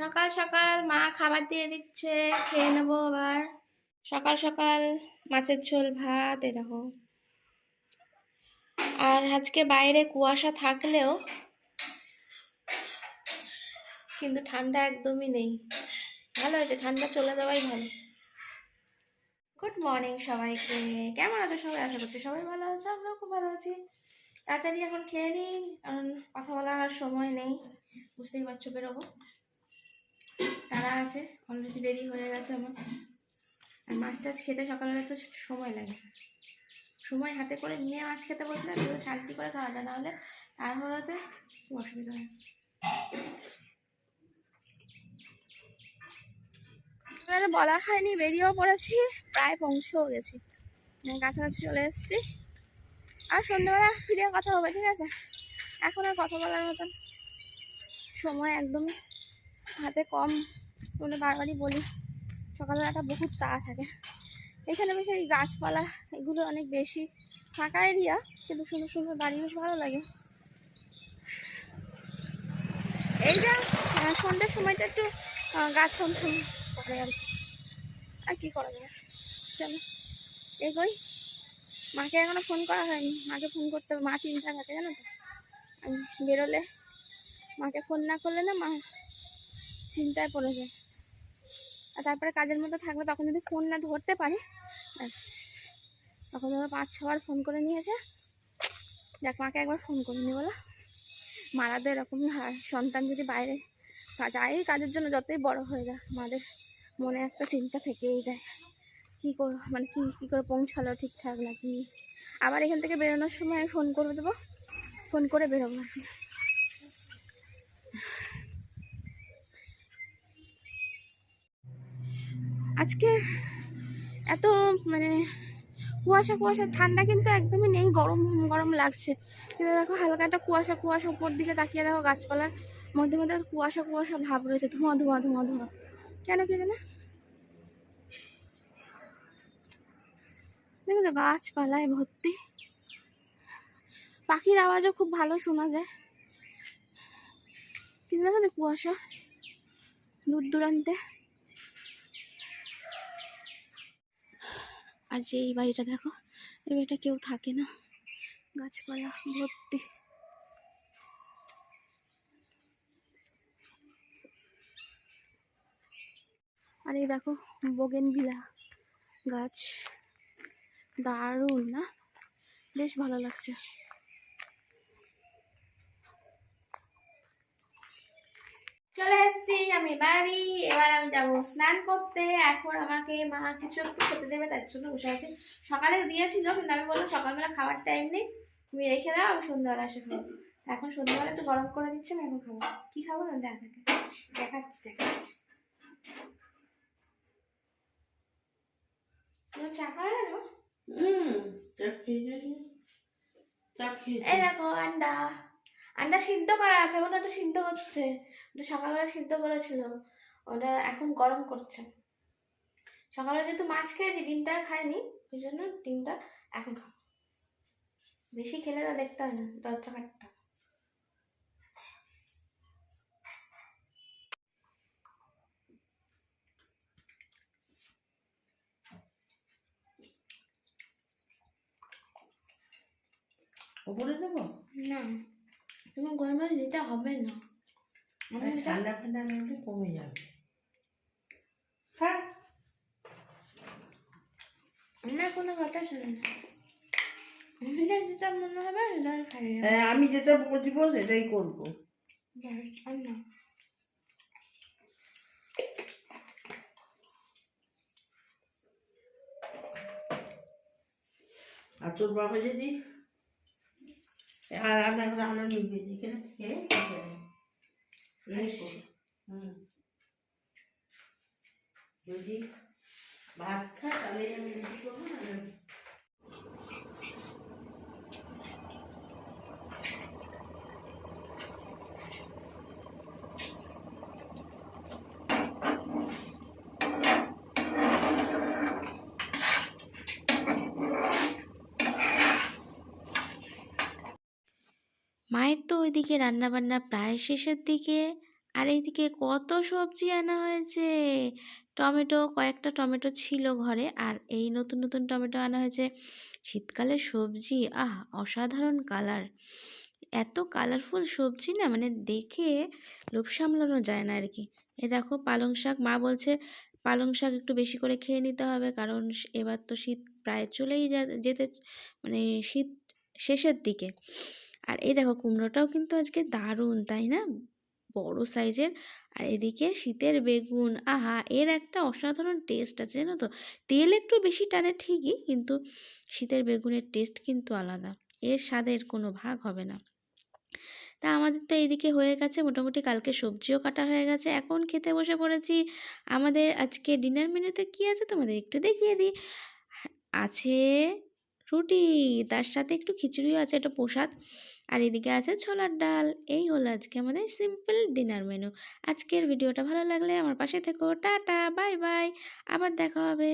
সকাল সকাল মা খাবার দিয়ে দিচ্ছে, খেয়ে নেব আবার। সকাল সকাল মাছের ঝোল, ভাত, এ দেখো। আর আজকে বাইরে কুয়াশা থাকলেও কিন্তু ঠান্ডা একদমই নেই। ভালো হয়েছে, ঠান্ডা চলে যাওয়াই ভালো। গুড মর্নিং সবাইকে। কেমন আছো সবাই? আশা করছি সবাই ভালো আছে, আমরাও খুব ভালো আছি। তাড়াতাড়ি এখন খেয়ে নিই, কারণ কথা বলার আর সময় নেই। বুঝতেই পারছ, বেরোবো। তারা আছে অলরেডি দেরি হয়ে গেছে আমার। আর মাছ টাছ খেতে সকালবেলা একটু সময় লাগে। সময় হাতে করে নিয়ে মাছ খেতে বসলে একটু শান্তি করে খাওয়া যায়, নাহলে তাড়াহুড়োতে অসুবিধা হয়। বলা হয়নি, বেরিয়েও পড়েছি, প্রায় পৌঁছেও গেছি। কাছাকাছি চলে এসেছি। আর সন্ধ্যাবেলা ফিরে কথা হবে, ঠিক আছে? এখন আর কথা বলার মতন সময় একদমই হাতে কম বলে বারবারই বলি। সকালবেলাটা বহুত তাড়া থাকে। এখানে বেশ এই গাছপালা, এগুলো অনেক বেশি ফাঁকা এরিয়া, কিন্তু সুন্দর সুন্দর বাড়ি বেশ ভালো লাগে। এই যে সন্ধ্যের সময়টা একটু গাছ ছমছম করে আর কি। আর কি করা যাবে চলো এগোই মাকে এখনও ফোন করা হয়নি। মাকে ফোন করতে হবে। মা চিন্তা থাকে, জানো তো। আমি বেরোলে মাকে ফোন না করলে না মা চিন্তায় পড়ে যায়। আর তারপরে কাজের মধ্যে থাকলে তখন যদি ফোন না ধরতে পারি, ব্যাস। তখন ধরো পাঁচ ছবার ফোন করে নিয়েছে। দেখ, মাকে একবার ফোন করিনি বলো। মারা তো এরকমই হয়। সন্তান যদি বাইরে যাই কাজের জন্য যতই বড় হয়ে যায় মাদের মনে একটা চিন্তা থেকেই যায়। কী করো মানে কী কী করে পৌঁছালো ঠিকঠাক নাকি? আবার এখান থেকে বেরোনোর সময় ফোন করে দেবো। ফোন করে বেরোবো। আজকে এত মানে কুয়াশা কুয়াশা, ঠান্ডা কিন্তু একদমই নেই, গরম গরম লাগছে। কিন্তু দেখো হালকা একটা কুয়াশা কুয়াশা উপর দিকে তাকিয়ে দেখো গাছপালার মধ্যে মধ্যে কুয়াশা কুয়াশা ভাব রয়েছে। ধোঁয়া ধোঁয়া ধোঁয়া ধোঁয়া। কেন কি জানে? দেখো তো গাছপালায় ভর্তি। পাখির আওয়াজও খুব ভালো শোনা যায়। কিন্তু দেখো তো কুয়াশা দূর দূরান্তে। আর যে এই বাড়িটা দেখো, এই বাড়িটা কেউ থাকে না। গাছপালা ভর্তি। আর এই দেখো বগেন ভিলা গাছ। দারুণ না? বেশ ভালো লাগছে। চলে এসেছি আমি বাড়ি এবার আমি যাব স্নান করতে। এখন আমাকে মা কিছু একটু খেতে দেবে তার জন্য বসে আছি। সকালে দিয়েছিল কিন্তু আমি বললাম সকালবেলা খাওয়ার টাইম নেই। তুমি রেখে দাও আমি সন্ধ্যাবেলা এসে খাব। এখন সন্ধ্যাবেলা একটু গরম করে দিচ্ছে আমি এখন খাব। কি খাব না? দেখা দেখাচ্ছি দেখাচ্ছি। চা খাওয়া হুম চা খেয়ে এই দেখো আন্ডা। আন্ডা সিদ্ধ করা ভেবো না তো সিদ্ধ হচ্ছে? ওটা সকালবেলা সিদ্ধ করেছিল ওটা এখন গরম করছে। সকালে যেহেতু মাছ খেয়েছি ডিমটা আর খাইনি ওই জন্য ডিমটা এখন খাব। বেশি খেলে তা দেখতে হয় না দরজা কাটতে। ওপরে দেবো না। তোমার গরমে দিতে হবে না আমি ঠান্ডা ঠান্ডা লাগলে কমে যাবে হ্যাঁ আমার কোনো কথা শোনে না আমি যেটা মনে হবে সেটা আমি খাই হ্যাঁ আমি যেটা বুঝব সেটাই করব না আর তোর বাবা যদি আর আমরা আমরা নিবে এখানে খেয়ে। যদি ভাত খা তাহলে আমি রুটি করব না মায়ের তো ওইদিকে রান্নাবান্না প্রায় শেষের দিকে। আর এইদিকে কত সবজি আনা হয়েছে। টমেটো, কয়েকটা টমেটো ছিল ঘরে। আর এই নতুন নতুন টমেটো আনা হয়েছে। শীতকালের সবজি, আহ, অসাধারণ কালার। এত কালারফুল সবজি না মানে দেখে লোভ সামলানো যায় না আর কি এ দেখো, পালং শাক, মা বলছে পালং শাক একটু বেশি করে খেয়ে নিতে হবে। কারণ এবার তো শীত প্রায় চলেই যেতে মানে শীত শেষের দিকে। আর এই দেখো কুমড়োটাও কিন্তু আজকে দারুণ, তাই না? বড় সাইজের। আর এদিকে শীতের বেগুন, আহা! এর একটা অসাধারণ টেস্ট আছে, জানো তো? তেল একটু বেশি টানে ঠিকই, কিন্তু শীতের বেগুনের টেস্ট কিন্তু আলাদা। এর স্বাদের কোনো ভাগ হবে না। তা আমাদের তো এইদিকে হয়ে গেছে, মোটামুটি কালকে সবজিও কাটা হয়ে গেছে। এখন খেতে বসে পড়েছি। আমাদের আজকে ডিনার মেনুতে কি আছে তোমাদের একটু দেখিয়ে দিই। আছে রুটি, তার সাথে একটু খিচুড়িও আছে, একটা প্রসাদ। আর এদিকে আছে ছোলার ডাল। এই হলো আজকে আমাদের সিম্পল ডিনার মেনু আজকের ভিডিওটা ভালো লাগলে আমার পাশে থেকো। টাটা বাই বাই আবার দেখা হবে।